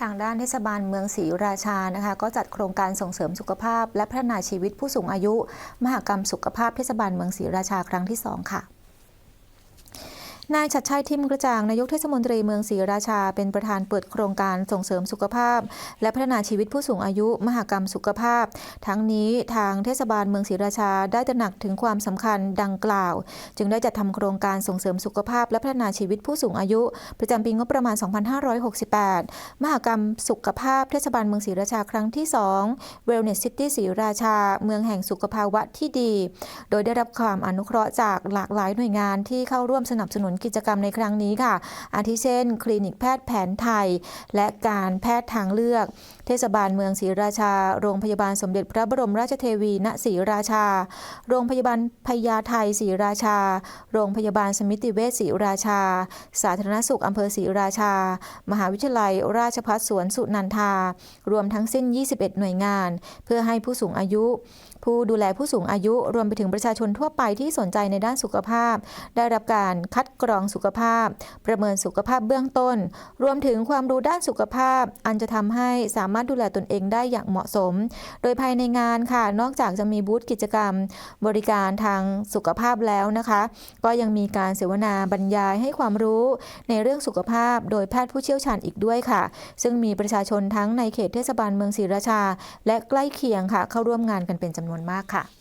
ทางด้านเทศบาลเมืองศรีราชานะคะ ก็จัดโครงการส่งเสริมสุขภาพ และพัฒนาชีวิตผู้สูงอายุ มหกรรมสุขภาพเทศบาลเมืองศรีราชาครั้งที่ 2 ค่ะ นายชัดชัยทิมกระจ่างนายกเทศมนตรีเมืองศรีราชา เป็นประธานเปิดโครงการส่งเสริมสุขภาพ และพัฒนาชีวิตผู้สูงอายุ มหกรรมสุขภาพ ทั้งนี้ทางเทศบาลเมืองศรีราชาได้ตระหนักถึงความสำคัญดังกล่าว จึงได้จัดทำโครงการส่งเสริมสุขภาพ และพัฒนาชีวิตผู้สูงอายุ ประจำปีงบประมาณ 2568 มหกรรมสุขภาพเทศบาลเมืองศรีราชาครั้งที่ 2 Wellness City ศรีราชา เมืองแห่งสุขภาวะที่ดี โดยได้รับความอนุเคราะห์จากหลากหลายหน่วยงานที่เข้าร่วมสนับสนุนกิจกรรมในครั้งนี้ค่ะ อาทิเช่น คลินิกแพทย์แผนไทย และการแพทย์ทางเลือก เทศบาลเมืองศรีราชา โรงพยาบาลสมเด็จพระบรมราชเทวีณศรีราชา โรงพยาบาลพญาไทศรีราชา โรงพยาบาลสมิติเวชศรีราชา สาธารณสุขอำเภอศรีราชา มหาวิทยาลัย ราชภัฏสวนสุนันทา รวมทั้งสิ้น 21 หน่วยงาน เพื่อให้ผู้สูงอายุ ผู้ดูแลผู้สูงอายุ รวมไปถึงประชาชนทั่วไปที่สนใจในด้านสุขภาพ ได้รับการคัดกรรองสุขภาพ ประเมินสุขภาพเบื้องต้น รวมถึงความรู้ด้านสุขภาพ อันจะทำให้สามารถดูแลตนเองได้อย่างเหมาะสม โดยภายในงานค่ะ นอกจากจะมีบูธกิจกรรม บริการทางสุขภาพแล้วนะคะ ก็ยังมีการเสวนาบรรยายให้ความรู้ในเรื่องสุขภาพ โดยแพทย์ผู้เชี่ยวชาญอีกด้วยค่ะ ซึ่งมีประชาชนทั้งในเขตเทศบาลเมืองศรีราชา และใกล้เคียงค่ะ เข้าร่วมงานกันเป็นจำนวนมากค่ะ